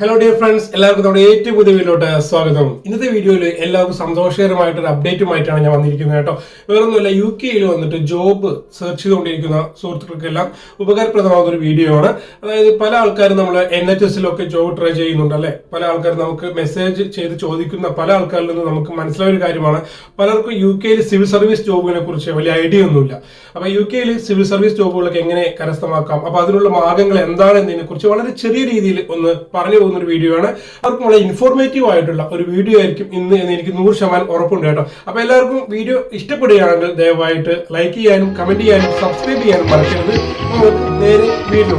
Hello dear friends എല്ലാവർക്കും നമ്മുടെ ഏറ്റവും പുതിയ വീഡിയോട്ട് സ്വാഗതം. ഇന്നത്തെ വീഡിയോയിൽ എല്ലാവർക്കും സന്തോഷകരമായിട്ടൊരു അപ്ഡേറ്റുമായിട്ടാണ് ഞാൻ വന്നിരിക്കുന്നത് കേട്ടോ. വേറൊന്നുമില്ല യു കെയിൽ വന്നിട്ട് ജോബ് സെർച്ച് ചെയ്തുകൊണ്ടിരിക്കുന്ന സുഹൃത്തുക്കൾക്കെല്ലാം ഉപകാരപ്രദമാകുന്ന ഒരു വീഡിയോ ആണ്. അതായത് പല ആൾക്കാരും നമ്മൾ എൻ എച്ച് എസിലൊക്കെ ജോബ് ട്രൈ ചെയ്യുന്നുണ്ട് അല്ലെ? പല ആൾക്കാരും നമുക്ക് മെസ്സേജ് ചെയ്ത് ചോദിക്കുന്ന പല ആൾക്കാരിൽ നിന്ന് നമുക്ക് മനസ്സിലായ ഒരു കാര്യമാണ്. പലർക്കും യു കെയിൽ സിവിൽ സർവീസ് ജോബിനെ കുറിച്ച് വലിയ ഐഡിയ ഒന്നുമില്ല. അപ്പൊ യു കെയിൽ സിവിൽ സർവീസ് ജോബുകളൊക്കെ എങ്ങനെ കരസ്ഥമാക്കാം? അപ്പൊ അതിനുള്ള മാർഗങ്ങൾ എന്താണ് എന്നതിനെ കുറിച്ച് വളരെ ചെറിയ രീതിയിൽ ഒന്ന് പറഞ്ഞു പോകുന്ന ഒരു വീഡിയോ ആണ്. അവർക്ക് വളരെ ഇൻഫോർമേറ്റീവ് ആയിട്ടുള്ള ഒരു വീഡിയോ ആയിരിക്കും ഇന്ന് എന്ന് എനിക്ക് നൂറ് ശതമാനം ഉറപ്പുണ്ട് കേട്ടോ. അപ്പൊ എല്ലാവർക്കും വീഡിയോ ഇഷ്ടപ്പെടുകയാണെങ്കിൽ ദയവായിട്ട് ലൈക്ക് ചെയ്യാനും കമന്റ് ചെയ്യാനും സബ്സ്ക്രൈബ് ചെയ്യാനും മറക്കരുത്. നേരെ വീഡിയോ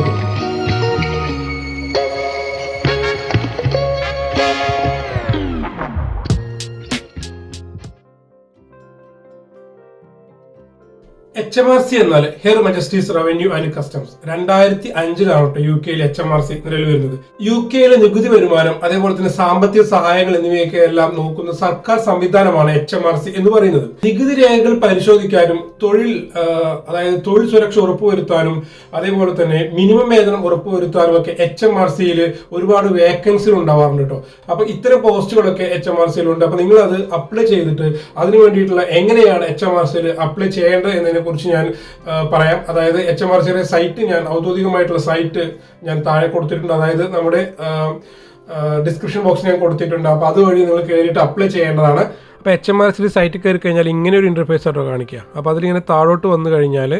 എച്ച് ആർ സി എന്നാൽ her Majesty's revenue and customs രണ്ടായിരത്തി അഞ്ചിലാണ് കേട്ടോ യു കെയിൽ എച്ച് എം ആർ സി നിലവിൽ വരുന്നത്. യു കെയിലെ നികുതി വരുമാനം അതേപോലെ തന്നെ സാമ്പത്തിക സഹായങ്ങൾ എന്നിവയൊക്കെ എല്ലാം നോക്കുന്ന സർക്കാർ സംവിധാനമാണ് എച്ച് എം ആർ സി എന്ന് പറയുന്നത്. നികുതി രേഖകൾ പരിശോധിക്കാനും തൊഴിൽ അതായത് തൊഴിൽ സുരക്ഷ ഉറപ്പുവരുത്താനും അതേപോലെ തന്നെ മിനിമം വേതനം ഉറപ്പുവരുത്താനും ഒക്കെ എച്ച് എം ആർ സിയിൽ ഒരുപാട് വേക്കൻസികൾ ഉണ്ടാവാറുണ്ട് കേട്ടോ. അപ്പൊ ഇത്തരം പോസ്റ്റുകളൊക്കെ എച്ച് എം ആർ സിയിലുണ്ട് അപ്പൊ നിങ്ങൾ അത് അപ്ലൈ ചെയ്തിട്ട് അതിനു വേണ്ടിയിട്ടുള്ള എങ്ങനെയാണ് എച്ച് എം ആർ സിയിൽ അപ്ലൈ ചെയ്യേണ്ടത് എന്നതിനെ കുറിച്ച് ഞാൻ പറയാം. അതായത് എച്ച് എം ആർ സിയുടെ സൈറ്റ് ഞാൻ ഔദ്യോഗികമായിട്ടുള്ള സൈറ്റ് ഞാൻ താഴെ കൊടുത്തിട്ടുണ്ട്. അതായത് നമ്മുടെ ഡിസ്ക്രിപ്ഷൻ ബോക്സ് ഞാൻ കൊടുത്തിട്ടുണ്ട്. അപ്പോൾ അതുവഴി നിങ്ങൾ കയറിയിട്ട് അപ്ലൈ ചെയ്യേണ്ടതാണ്. അപ്പോൾ എച്ച് എം ആർ സി സൈറ്റിൽ കയറി കഴിഞ്ഞാൽ ഇങ്ങനെ ഒരു ഇന്റർഫേസ് ആയിട്ടോ കാണിക്കുക. അപ്പോൾ അതിലിങ്ങനെ താഴോട്ട് വന്നു കഴിഞ്ഞാൽ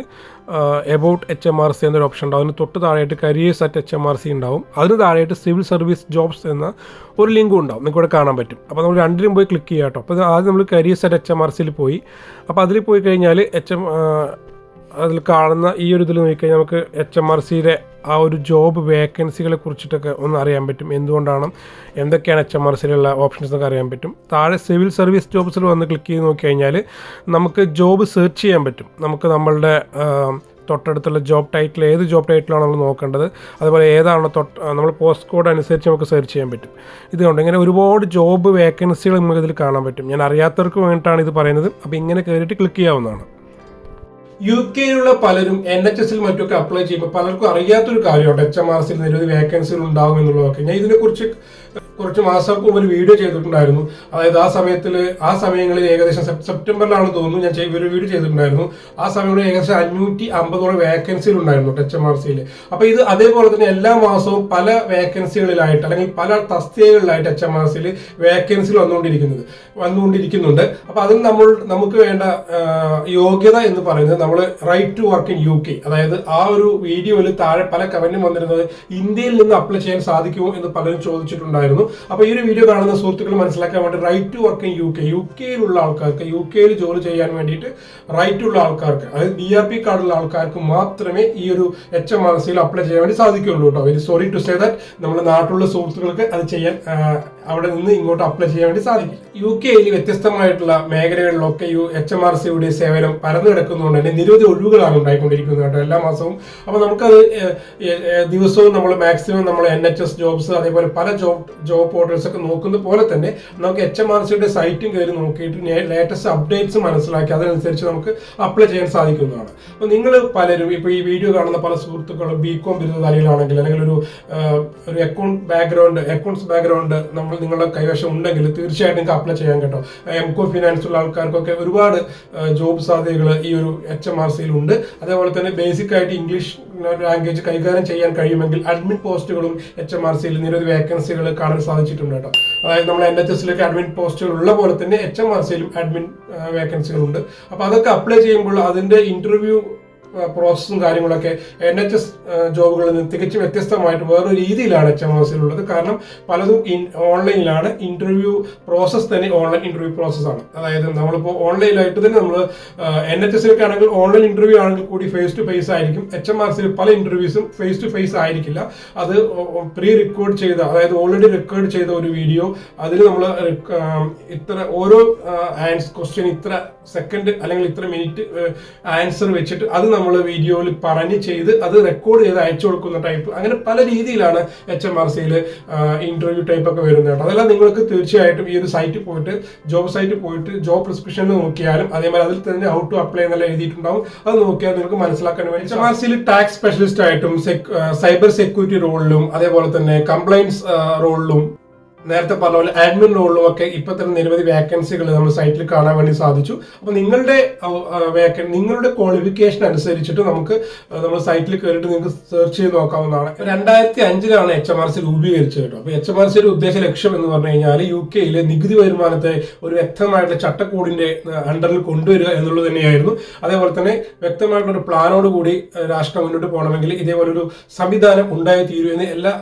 about H M R C എന്നൊരു ഓപ്ഷൻ ഉണ്ടാവും. അതിന് തൊട്ട് താഴെയായിട്ട് careers at H M R C ഉണ്ടാവും. അതിന് താഴെയായിട്ട് സിവിൽ സർവീസ് ജോബ്സ് എന്ന ഒരു ലിങ്കും ഉണ്ടാവും. നിങ്ങൾക്ക് ഇവിടെ കാണാൻ പറ്റും. അപ്പോൾ നമ്മൾ രണ്ടിലും പോയി ക്ലിക്ക് ചെയ്യാം കേട്ടോ അപ്പോൾ ആദ്യം നമ്മൾ careers at H M R സിയിൽ പോയി. അപ്പോൾ അതിൽ പോയി കഴിഞ്ഞാൽ എച്ച് എം അതിൽ കാണുന്ന ഈ ഒരു ഇതിൽ നോക്കിക്കഴിഞ്ഞാൽ നമുക്ക് എച്ച് എം ആർ സിയിലെ ആ ഒരു ജോബ് വേക്കൻസികളെ കുറിച്ചിട്ടൊക്കെ ഒന്ന് അറിയാൻ പറ്റും. എന്തുകൊണ്ടാണ്? എന്തൊക്കെയാണ് എച്ച് എം ആർ സിയിലുള്ള ഓപ്ഷൻസ് എന്നൊക്കെ അറിയാൻ പറ്റും. താഴെ സിവിൽ സർവീസ് ജോബ്സിൽ വന്ന് ക്ലിക്ക് ചെയ്ത് നോക്കി കഴിഞ്ഞാൽ നമുക്ക് ജോബ് സെർച്ച് ചെയ്യാൻ പറ്റും. നമുക്ക് നമ്മളുടെ തൊട്ടടുത്തുള്ള ജോബ് ടൈറ്റിൽ ഏത് ജോബ് ടൈറ്റിലാണ് നമ്മൾ നോക്കേണ്ടത്. അതുപോലെ ഏതാണ് തൊട്ട് നമ്മൾ പോസ്റ്റ് കോഡ് അനുസരിച്ച് നമുക്ക് സെർച്ച് ചെയ്യാൻ പറ്റും. ഇതുകൊണ്ട് ഇങ്ങനെ ഒരുപാട് ജോബ് വേക്കൻസികൾ നമുക്ക് ഇതിൽ കാണാൻ പറ്റും. ഞാൻ അറിയാത്തവർക്ക് വേണ്ടിയിട്ടാണ് ഇത് പറയുന്നത്. അപ്പോൾ ഇങ്ങനെ കയറിയിട്ട് ക്ലിക്ക് ചെയ്യാവുന്നതാണ്. യു കെയിലുള്ള പലരും എൻ എച്ച് എസിൽ മറ്റൊക്കെ അപ്ലൈ ചെയ്യുമ്പോൾ പലർക്കും അറിയാത്തൊരു കാര്യമാണ്. എച്ച് എം ആർ സിയിൽ നിരവധി വേക്കൻസികൾ ഉണ്ടാകും എന്നുള്ളതൊക്കെ. ഞാൻ ഇതിനെക്കുറിച്ച് കുറച്ച് മാസങ്ങൾക്ക് മുമ്പ് ഒരു വീഡിയോ ചെയ്തിട്ടുണ്ടായിരുന്നു. അതായത് ആ സമയത്തിൽ ആ സമയങ്ങളിൽ ഏകദേശം സെപ്- സെപ്റ്റംബറിലാണ് തോന്നുന്നു ഞാൻ ഒരു വീഡിയോ ചെയ്തിട്ടുണ്ടായിരുന്നു. ആ സമയങ്ങളിൽ ഏകദേശം അഞ്ഞൂറ്റി അമ്പതോളം വേക്കൻസികൾ ഉണ്ടായിരുന്നു ടച്ച് എം ആർ സിയിൽ അപ്പോൾ ഇത് അതേപോലെ തന്നെ എല്ലാ മാസവും പല വേക്കൻസികളിലായിട്ട് അല്ലെങ്കിൽ പല തസ്തികകളിലായിട്ട് എച്ച് എം ആർ സിയിൽ വേക്കൻസികൾ വന്നുകൊണ്ടിരിക്കുന്നത് വന്നുകൊണ്ടിരിക്കുന്നുണ്ട്. അപ്പോൾ അതിന് നമ്മൾ നമുക്ക് വേണ്ട യോഗ്യത എന്ന് പറയുന്നത് നമ്മൾ right to work in U K അതായത് ആ ഒരു വീഡിയോയിൽ താഴെ പല കമന്റും വന്നിരുന്നത് ഇന്ത്യയിൽ നിന്ന് അപ്ലൈ ചെയ്യാൻ സാധിക്കുമോ എന്ന് പലരും ചോദിച്ചിട്ടുണ്ടായിരുന്നു. അപ്പോൾ ഈ ഒരു വീഡിയോ കാണുന്ന സുഹൃത്തുക്കൾ മനസ്സിലാക്കാൻ വേണ്ടി right to work in U K U കെയിലുള്ള ആൾക്കാർക്ക് യു കെയിൽ ജോലി ചെയ്യാൻ വേണ്ടിയിട്ട് റൈറ്റ് ഉള്ള ആൾക്കാർക്ക് അതായത് ബി ആർ പി കാർഡുള്ള ആൾക്കാർക്ക് മാത്രമേ ഈ ഒരു എച്ച് എം ആർ സിയിൽ അപ്ലൈ ചെയ്യാൻ വേണ്ടി സാധിക്കുകയുള്ളൂ കേട്ടോ. Very sorry to say that നമ്മുടെ നാട്ടിലുള്ള സുഹൃത്തുക്കൾക്ക് അത് ചെയ്യാൻ അവിടെ നിന്ന് ഇങ്ങോട്ട് അപ്ലൈ ചെയ്യാൻ വേണ്ടി സാധിക്കും. യു കെയിൽ വ്യത്യസ്തമായിട്ടുള്ള മേഖലകളിലൊക്കെ യു എച്ച് എം ആർ സിയുടെ സേവനം പരന്നു കിടക്കുന്നതുകൊണ്ട് തന്നെ നിരവധി ഒഴിവുകളാണ് ഉണ്ടായിക്കൊണ്ടിരിക്കുന്നത് കേട്ടോ എല്ലാ മാസവും. അപ്പോൾ നമുക്കത് ദിവസവും നമ്മൾ മാക്സിമം നമ്മൾ എൻ എച്ച് എസ് ജോബ്സ് അതേപോലെ പല ജോബ് ജോബ് പോർട്ടൽസ് ഒക്കെ നോക്കുന്ന പോലെ തന്നെ നമുക്ക് എച്ച് എം ആർ സിയുടെ സൈറ്റും കയറി നോക്കിയിട്ട് ലേറ്റസ്റ്റ് അപ്ഡേറ്റ്സ് മനസ്സിലാക്കി അതിനനുസരിച്ച് നമുക്ക് അപ്ലൈ ചെയ്യാൻ സാധിക്കുന്നതാണ്. അപ്പോൾ നിങ്ങൾ പലരും ഇപ്പോൾ ഈ വീഡിയോ കാണുന്ന പല സുഹൃത്തുക്കളും ബി കോം ബിരുദധാരികളാണെങ്കിൽ അല്ലെങ്കിൽ ഒരു ഒരു അക്കൗണ്ട് ബാക്ക്ഗ്രൗണ്ട് അക്കൗണ്ട്സ് ബാക്ക്ഗ്രൗണ്ട് നമ്മൾ നിങ്ങളുടെ കൈവശം ഉണ്ടെങ്കിൽ തീർച്ചയായിട്ടും നിങ്ങൾക്ക് അപ്ലൈ ചെയ്യാൻ കേട്ടോ. എം കോ ഫിനാൻസ് ഉള്ള ആൾക്കാർക്കൊക്കെ ഒരുപാട് ജോബ് സാധ്യതകൾ ഈ ഒരു എച്ച് എം ആർ സിയിൽ ഉണ്ട്. അതേപോലെ തന്നെ ബേസിക് ആയിട്ട് ഇംഗ്ലീഷ് ലാംഗ്വേജ് കൈകാര്യം ചെയ്യാൻ കഴിയുമെങ്കിൽ അഡ്മിൻ പോസ്റ്റുകളും എച്ച് എം ആർ സിയിൽ നിരവധി വേക്കൻസികൾ കാണാൻ സാധിച്ചിട്ടുണ്ട് കേട്ടോ. അതായത് നമ്മൾ എൻ എച്ച് എസിലേക്ക് അഡ്മിൻ പോസ്റ്റുകൾ ഉള്ള പോലെ തന്നെ എച്ച് എം ആർ സിയിലും അഡ്മിൻ വേക്കൻസികളുണ്ട് അപ്പോൾ അതൊക്കെ അപ്ലൈ ചെയ്യുമ്പോൾ അതിന്റെ ഇന്റർവ്യൂ പ്രോസസ്സും കാര്യങ്ങളൊക്കെ എൻ എച്ച് എസ് ജോബുകളിൽ നിന്ന് തികച്ചും വ്യത്യസ്തമായിട്ട് വേറൊരു രീതിയിലാണ് എച്ച് എം എസ് ഉള്ളത് കാരണം പലതും ഇൻ ഓൺലൈനിലാണ് ഇന്റർവ്യൂ പ്രോസസ്സ് തന്നെ ഓൺലൈൻ ഇന്റർവ്യൂ പ്രോസസ്സാണ് അതായത് നമ്മളിപ്പോൾ ഓൺലൈനായിട്ട് തന്നെ നമ്മൾ എൻ എച്ച് എസിലൊക്കെ ആണെങ്കിൽ ഓൺലൈൻ ഇന്റർവ്യൂ ആണെങ്കിൽ കൂടി ഫേസ് ടു ഫേസ് ആയിരിക്കും. എച്ച് എം ആർ സിയിൽ പല ഇന്റർവ്യൂസും ഫേസ് ടു ഫേസ് ആയിരിക്കില്ല. അത് പ്രീ റെക്കോർഡ് ചെയ്ത അതായത് ഓൾറെഡി റെക്കോർഡ് ചെയ്ത ഒരു വീഡിയോ അതിൽ നമ്മൾ ഇത്ര ഓരോ ആൻസ് ക്വസ്റ്റ്യൻ ഇത്ര സെക്കൻഡ് അല്ലെങ്കിൽ ഇത്ര മിനിറ്റ് ആൻസർ വെച്ചിട്ട് അത് നമ്മൾ വീഡിയോയിൽ പറഞ്ഞ് ചെയ്ത് അത് റെക്കോർഡ് ചെയ്ത് അയച്ചു കൊടുക്കുന്ന ടൈപ്പ് അങ്ങനെ പല രീതിയിലാണ് എച്ച് എം ആർ സിയിൽ ഇന്റർവ്യൂ ടൈപ്പ് ഒക്കെ വരുന്നത് കേട്ടോ. അതെല്ലാം നിങ്ങൾക്ക് തീർച്ചയായിട്ടും ഈ ഒരു സൈറ്റിൽ പോയിട്ട് ജോബ് സൈറ്റിൽ പോയിട്ട് ജോബ് പ്രിസ്ക്രിപ്ഷൻ നോക്കിയാലും അതേമാതിരി അതിൽ തന്നെ ഹൗ ടു അപ്ലൈ എന്നെല്ലാം എഴുതിയിട്ടുണ്ടാവും. അത് നോക്കിയാൽ നിങ്ങൾക്ക് മനസ്സിലാക്കാൻ വേണ്ടി എച്ച് എം ആർ സിയിൽ ടാക്സ് സ്പെഷ്യലിസ്റ്റ് ആയിട്ടും സൈബർ സെക്യൂരിറ്റി റോളിലും അതേപോലെ തന്നെ കംപ്ലൈൻസ് റോളിലും നേരത്തെ പറഞ്ഞ പോലെ അഡ്മിൻ റോളിലും ഒക്കെ ഇപ്പൊ തന്നെ നിരവധി വേക്കൻസികൾ നമ്മൾ സൈറ്റിൽ കാണാൻ വേണ്ടി സാധിച്ചു. അപ്പൊ നിങ്ങളുടെ വേക്കൻ നിങ്ങളുടെ ക്വാളിഫിക്കേഷൻ അനുസരിച്ചിട്ട് നമുക്ക് നമ്മൾ സൈറ്റിൽ കയറിയിട്ട് നിങ്ങൾക്ക് സെർച്ച് ചെയ്ത് നോക്കാവുന്നതാണ്. രണ്ടായിരത്തി അഞ്ചിലാണ് എച്ച് എം ആർ സി രൂപീകരിച്ചത് കേട്ടോ. അപ്പൊ എച്ച് എം ആർ സിയുടെ ഉദ്ദേശ ലക്ഷ്യം എന്ന് പറഞ്ഞു കഴിഞ്ഞാൽ യു കെയിലെ നികുതി വരുമാനത്തെ ഒരു വ്യക്തമായിട്ടുള്ള ചട്ടക്കൂടിന്റെ അണ്ടറിൽ കൊണ്ടുവരിക എന്നുള്ളത് തന്നെയായിരുന്നു. അതേപോലെ തന്നെ വ്യക്തമായിട്ടുള്ള ഒരു പ്ലാനോട് കൂടി രാഷ്ട്രം മുന്നോട്ട് പോകണമെങ്കിൽ ഇതേപോലെ ഒരു സംവിധാനം ഉണ്ടായി തീരുമെന്ന് എല്ലാ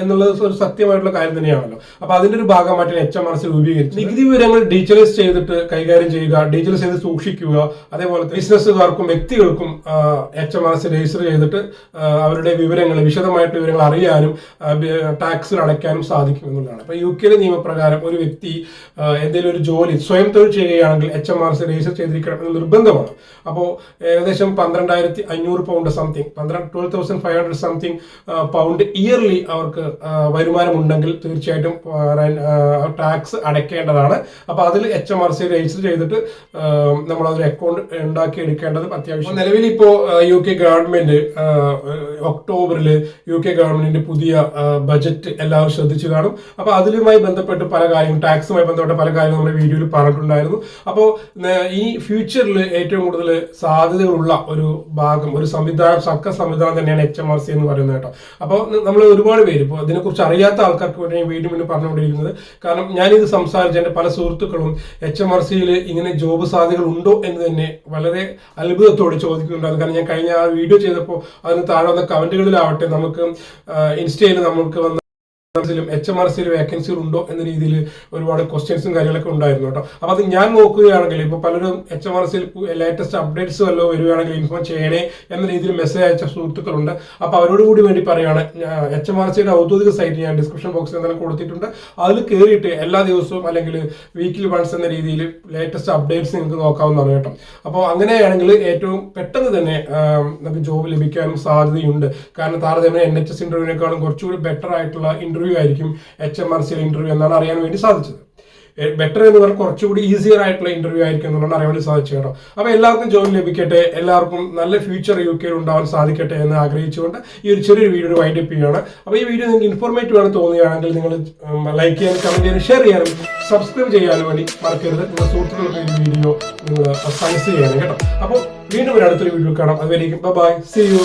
എന്നുള്ളത് ഒരു സത്യമായിട്ടുള്ള കാര്യം തന്നെയാണല്ലോ. അപ്പൊ അതിന്റെ ഒരു ഭാഗമായിട്ട് എച്ച് എം ആർ സി രൂപീകരിച്ചു നികുതി വിവരങ്ങൾ ഡീറ്റെയിൽസ് ചെയ്തിട്ട് കൈകാര്യം ചെയ്യുക ഡീറ്റെയിൽസ് ചെയ്ത് സൂക്ഷിക്കുക അതേപോലെ ബിസിനസ്സുകാർക്കും വ്യക്തികൾക്കും H M R C register ചെയ്തിട്ട് അവരുടെ വിവരങ്ങൾ വിശദമായിട്ട് വിവരങ്ങൾ അറിയാനും ടാക്സ് അടയ്ക്കാനും സാധിക്കും എന്നുള്ളതാണ്. അപ്പൊ യു കെയിലെ നിയമപ്രകാരം ഒരു വ്യക്തി എന്തെങ്കിലും ഒരു ജോലി സ്വയം തൊഴിൽ ചെയ്യുകയാണെങ്കിൽ H M R C register ചെയ്തിരിക്കണം എന്ന് നിർബന്ധമാണ്. അപ്പോൾ ഏകദേശം പന്ത്രണ്ടായിരത്തി അഞ്ഞൂറ് പൗണ്ട് സംതിങ് പന്ത്രണ്ട് twelve thousand five hundred something pound yearly അവർക്ക് ആ, വരുമാനമുണ്ടെങ്കിൽ തീർച്ചയായിട്ടും ടാക്സ് അടയ്ക്കേണ്ടതാണ്. അപ്പോൾ അതിൽ H M R C register ചെയ്തിട്ട് നമ്മൾ അതൊരു അക്കൗണ്ട് ഉണ്ടാക്കി എടുക്കേണ്ടത് അത്യാവശ്യം. നിലവിൽ ഇപ്പോൾ യു കെ ഗവൺമെന്റ് ഒക്ടോബറിൽ യു കെ ഗവൺമെന്റിന്റെ പുതിയ ബജറ്റ് എല്ലാവരും ശ്രദ്ധിച്ചു കാണും. അപ്പോൾ അതിലുമായി ബന്ധപ്പെട്ട് പല കാര്യങ്ങളും ടാക്സുമായി ബന്ധപ്പെട്ട പല കാര്യങ്ങളും നമ്മുടെ വീഡിയോയിൽ പറഞ്ഞിട്ടുണ്ടായിരുന്നു. അപ്പോൾ ഈ ഫ്യൂച്ചറിൽ ഏറ്റവും കൂടുതൽ സാധ്യതകളുള്ള ഒരു ഭാഗം ഒരു സംവിധാനം സർക്കാർ സംവിധാനം തന്നെയാണ് എച്ച് എം ആർ സി എന്ന് പറയുന്നത് കേട്ടോ. അപ്പോൾ നമ്മൾ ഒരുപാട് പേര് ഇപ്പോൾ ഇതിനെക്കുറിച്ച് അറിയാത്ത ആൾക്കാർക്ക് വേണ്ടി ഞാൻ വീണ്ടും വീണ്ടും പറഞ്ഞുകൊണ്ടിരിക്കുന്നത്. കാരണം ഞാനിത് സംസാരിച്ച എന്റെ പല സുഹൃത്തുക്കളും എച്ച് എം ആർ സിയിൽ ഇങ്ങനെ ജോബ് സാധ്യതകൾ ഉണ്ടോ എന്ന് തന്നെ വളരെ അത്ഭുതത്തോട് ചോദിക്കുന്നുണ്ടായിരുന്നു. കാരണം ഞാൻ കഴിഞ്ഞ ആ വീഡിയോ ചെയ്തപ്പോൾ അതിന് താഴെ വന്ന കമന്റുകളിലാവട്ടെ നമുക്ക് ഇൻസ്റ്റയിൽ നമുക്ക് വന്ന എച്ച് എം ആർ സിയിൽ വേക്കൻസികൾ ഉണ്ടോ എന്ന രീതിയിൽ ഒരുപാട് ക്വസ്റ്റ്യൻസും കാര്യങ്ങളൊക്കെ ഉണ്ടായിരുന്നു കേട്ടോ. അപ്പൊ അത് ഞാൻ നോക്കുകയാണെങ്കിൽ ഇപ്പൊ പലരും എച്ച് എം ആർ സിയിൽ ലേറ്റസ്റ്റ് അപ്ഡേറ്റ്സ് വല്ലതും വരികയാണെങ്കിൽ ഇൻഫോം ചെയ്യണേ എന്ന രീതിയിൽ മെസ്സേജ് അയച്ച സുഹൃത്തുക്കളുണ്ട്. അപ്പൊ അവരോട് കൂടി വേണ്ടി പറയുകയാണ് എച്ച് എം ആർ സിയുടെ ഔദ്യോഗിക സൈറ്റ് ഞാൻ ഡിസ്ക്രിപ്ഷൻ ബോക്സിൽ എന്തെങ്കിലും കൊടുത്തിട്ടുണ്ട്. അതിൽ കയറിയിട്ട് എല്ലാ ദിവസവും അല്ലെങ്കിൽ വീക്കിലി വൺസ് എന്ന രീതിയിൽ ലേറ്റസ്റ്റ് അപ്ഡേറ്റ്സ് നിങ്ങൾക്ക് നോക്കാവുന്നതാണ് കേട്ടോ. അപ്പോൾ അങ്ങനെയാണെങ്കിൽ ഏറ്റവും പെട്ടെന്ന് തന്നെ നമുക്ക് ജോബ് ലഭിക്കാനും സാധ്യതയുണ്ട്. കാരണം താരതമ്യം എൻ എച്ച് എസ് ഇന്റർവ്യൂവിനേക്കാളും കുറച്ചുകൂടി ബെറ്റർ ആയിട്ടുള്ള ഇന്റർവ്യൂ ആയിരിക്കും എച്ച് എം ആർ സിയിലെ ഇന്റർവ്യൂ എന്നാണ് അറിയാൻ വേണ്ടി സാധിച്ചത്. ബെറ്റർ എന്ന് പറഞ്ഞാൽ കുറച്ചുകൂടി ഈസിയർ ആയിട്ടുള്ള ഇന്റർവ്യൂ ആയിരിക്കും എന്നുള്ളതാണ് അറിയാൻ വേണ്ടി സാധിച്ചു കേട്ടോ. അപ്പോൾ എല്ലാവർക്കും ജോലി ലഭിക്കട്ടെ എല്ലാവർക്കും നല്ല ഫ്യൂച്ചർ യു കെയിൽ ഉണ്ടാവാൻ സാധിക്കട്ടെ എന്ന് ആഗ്രഹിച്ചുകൊണ്ട് ഈ ഒരു ചെറിയൊരു വീഡിയോ വൈൻഡ് അപ്പ് ചെയ്യുകയാണ്. അപ്പോൾ ഈ വീഡിയോ നിങ്ങൾക്ക് ഇൻഫോർമേറ്റീവ് ആണ് തോന്നുകയാണെങ്കിൽ നിങ്ങൾ ലൈക്ക് ചെയ്യാനും കമന്റ് ചെയ്യാനും ഷെയർ ചെയ്യാനും സബ്സ്ക്രൈബ് ചെയ്യാനും വേണ്ടി മറക്കരുത്. നിങ്ങളുടെ സുഹൃത്തുക്കൾക്ക് ഈ വീഡിയോ നിങ്ങൾ സജസ്റ്റ് ചെയ്യാനും കേട്ടോ. അപ്പോൾ വീണ്ടും ഒരു അടുത്തൊരു വീഡിയോ കാണാം. അതുവരെയും ബൈ സി യു